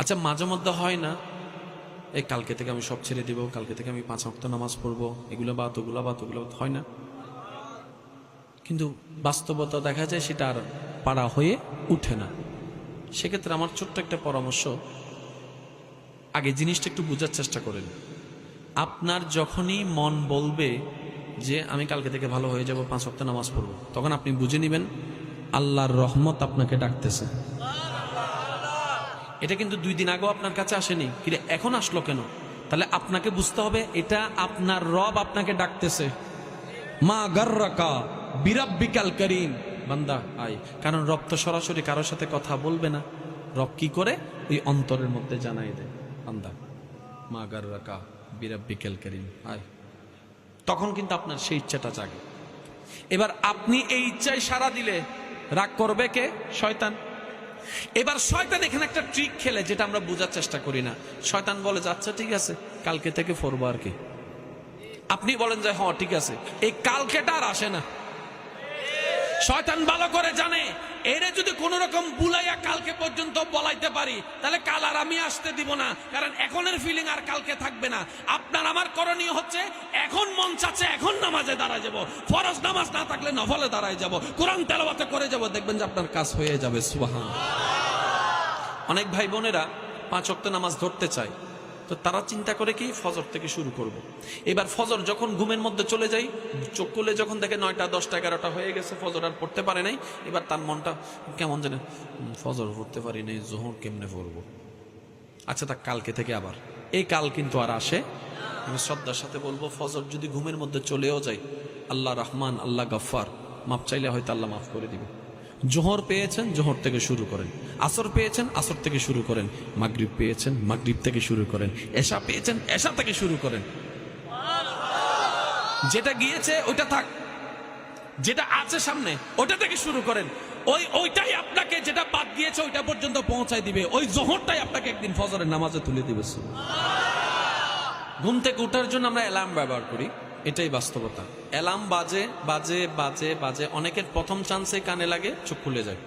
আচ্ছা মাঝে মধ্যে হয় না? এই কালকে থেকে আমি সব ছেড়ে দিব, কালকে থেকে আমি পাঁচ অক্ত নামাজ পড়ব, এগুলো বাত ওগুলো বাত ওগুলো হয় না। কিন্তু বাস্তবতা দেখা যায় সেটা আর পাড়া হয়ে উঠে না। সেক্ষেত্রে আমার ছোট্ট একটা পরামর্শ, আগে জিনিসটা একটু বোঝার চেষ্টা করেন। আপনার যখনই মন বলবে যে, আমি কালকে থেকে ভালো হয়ে যাব, পাঁচ সপ্তাহ নামাজ পড়ব, তখন আপনি বুঝে নেবেন, আল্লাহর রহমত আপনাকে ডাকতেছে। এটা কিন্তু দুই দিন আগেও আপনার কাছে আসেনি। কিন্তু এখন আসলো কেন? তাহলে আপনাকে বুঝতে হবে, এটা আপনার রব আপনাকে ডাকতেছে। মা গার্রাকা বিরাব্বিকাল করিম। বান্দা, আয়। কারণ রব তো সরাসরি কারোর সাথে কথা বলবে না। রব কি করে? ওই অন্তরের মধ্যে জানাই দেয়। বান্দা, মা গার্রাকা বিরাব্বিকাল করিম। আয়। তখন কিন্তু আপনার সেই ইচ্ছাটা জাগে। এবার আপনি এই ইচ্ছায় সারা দিলে রাগ করবে কে? শয়তান। এবার শয়তান এখানে একটা ট্রিক খেলে যেটা আমরা বোঝার চেষ্টা করি না। শয়তান বলে যাচ্ছে ঠিক আছে, কালকে থেকে ফোরবো আর কি। আপনি বলেন যে হ্যাঁ ঠিক আছে। এই কালকেটা আর আসে না। শয়তান ভালো করে জানে। এরে যদি কোন রকম বুলাইয়া কালকে পর্যন্ত বলাইতে পারি, তাহলে কাল আর আমি আসতে দিব না, কারণ এখনের ফিলিং আর কালকে থাকবে না। আপনার আমার করণীয় হচ্ছে, এখন মন চাচ্ছে এখন নামাজে দাঁড়ায় যাব। ফরজ নামাজ না থাকলে নফলে দাঁড়ায় যাব। কোরআন তেলাওয়াতে করে যাব, দেখবেন যে আপনার কাজ হয়ে যাবে, সুবাহান। অনেক ভাই বোনেরা পাঁচ অক্ত নামাজ ধরতে চায়। তো তারা চিন্তা করে কি ফজর থেকে শুরু করব। এবার ফজর যখন ঘুমের মধ্যে চলে যাই চোখ খুলে যখন দেখে নয়টা দশটা এগারোটা হয়ে গেছে ফজর আর পড়তে পারে নাই এবার তার মনটা কেমন জানে "হুম, ফজর পড়তে পারি নাই জোহর কেমনে পড়ব? আচ্ছা তা কালকে থেকে আবার। এই কাল কিন্তু আর আসে। আমি শ্রদ্ধার সাথে বলব ফজর যদি ঘুমের মধ্যে চলেও যাই আল্লাহ রহমান আল্লাহ গফ্ফার মাপ চাইলে হয়তো আল্লাহ মাফ করে দিবে। জোহর পেয়েছেন, জোহর থেকে শুরু করেন। আসর পেয়েছেন, আসর থেকে শুরু করেন। মাগরিব পেয়েছেন, মাগরিব থেকে শুরু করেন। এশা পেয়েছেন, এশা থেকে শুরু করেন। যেটা গিয়েছে, ওইটা থাক। যেটা আছে সামনে ওটা থেকে শুরু করেন। ওই, ওইটাই আপনাকে যেটা বাদ দিয়েছে, ওইটা পর্যন্ত পৌঁছায় দিবে। ওই জোহরটাই আপনাকে একদিন ফজরের নামাজে তুলে দিবে। ঘুম থেকে ওঠার জন্য আমরা অ্যালার্ম ব্যবহার করি। এটাই বাস্তবতা। অ্যালার্ম বাজে বাজে বাজে বাজে, অনেকের প্রথম চান্সে কানে লাগে, চোখ খুলে যায়।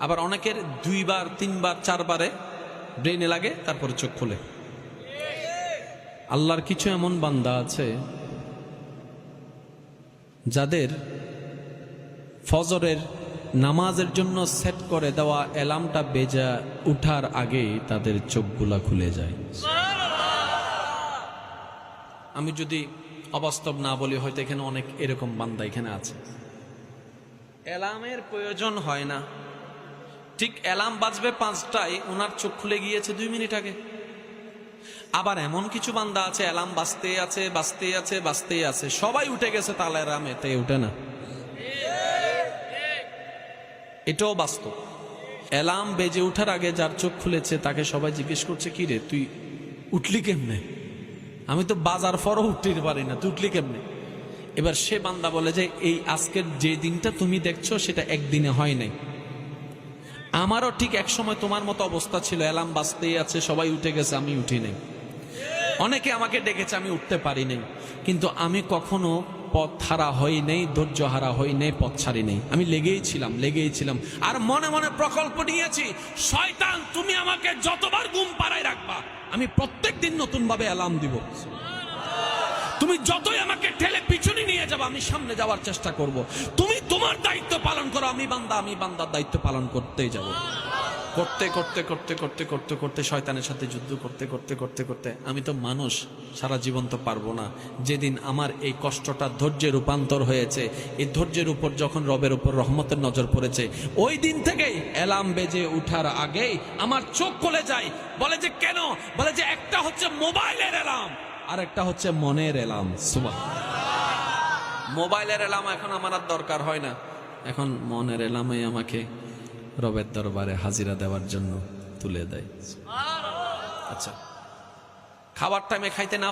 আবার অনেকের দুইবার, তিনবার, চারবারে ব্রেনে লাগে, তারপরে চোখ খুলে। আল্লাহর কিছু এমন বান্দা আছে, যাদের ফজরের নামাজের জন্য সেট করে দেওয়া অ্যালার্মটা বেজা উঠার আগেই তাদের চোখগুলা খুলে যায়। আমি যদি অবাস্তব না বলি হয়তো এখানে অনেক এরকম বান্দা এখানে আছে। অ্যালার্মের প্রয়োজন হয় না। ঠিক অ্যালার্ম বাজবে পাঁচটায় ওনার চোখ খুলে গিয়েছে দুই মিনিট আগে। আবার এমন কিছু বান্দা আছে, অ্যালার্ম বাজতে আছে বাজতে আছে বাজতেই আছে। সবাই উঠে গেছে তাহলে অ্যালার্মে তাই উঠে না। এটাও বাস্তব। অ্যালার্ম বেজে ওঠার আগে যার চোখ খুলেছে, তাকে সবাই জিজ্ঞেস করছে, কি রে, তুই উঠলি কেমনে? আমি তো বাজার ফরও উঠতে পারি না তুই উঠলি কেমনে? এবার সে বান্দা বলে যে, এই আজকের যে দিনটা তুমি দেখছ, সেটা একদিনে হয় নাই। আমারও ঠিক এক সময় তোমার মতো অবস্থা ছিল, অ্যালার্ম বাঁচতেই আছে, সবাই উঠে গেছে, আমি উঠি নাই। অনেকে আমাকে ডেকেছে, আমি উঠতে পারি নাই। কিন্তু আমি কখনো পথ হারা হই নেই, ধৈর্য হারা হই নেই, পথ ছাড়ি নেই। আমি লেগেই ছিলাম লেগেই ছিলাম। আর মনে মনে প্রকল্প নিয়েছি, শয়তান, তুমি আমাকে যতবার গুম পাড়ায় রাখবা, আমি প্রত্যেক দিন নতুন ভাবে অ্যালার্ম দিব। তুমি যতই আমাকে ঠেলে পিছনে নিয়ে যাব, আমি সামনে যাওয়ার চেষ্টা করব। তুমি তোমার দায়িত্ব পালন করো, আমি বান্দা, আমি বান্দার দায়িত্ব পালন করতেই যাব। করতে করতে করতে করতে করতে করতে শয়তানের সাথে যুদ্ধ করতে করতে করতে করতে আমি তো মানুষ, সারা জীবন তো পারব না। যেদিন আমার এই কষ্টটা ধৈর্যে রূপান্তর হয়েছে, এই ধৈর্যের উপর যখন রবের উপর রহমতের নজর পড়েছে, ওই দিন থেকেই অ্যালার্ম বেজে উঠার আগেই আমার চোখ খুলে যায়। বলে যে কেন? বলে যে একটা হচ্ছে মোবাইলের অ্যালার্ম, আর একটা হচ্ছে মনের এলাম সুবাহ মোবাইলের এলাম এখন আমার আর দরকার হয় না। এখন মনের এলামে আমাকে রবের দরবারে হাজিরা দেওয়ার জন্য তুলে দেয়। আচ্ছা। খাবার টাইমে খাইতে না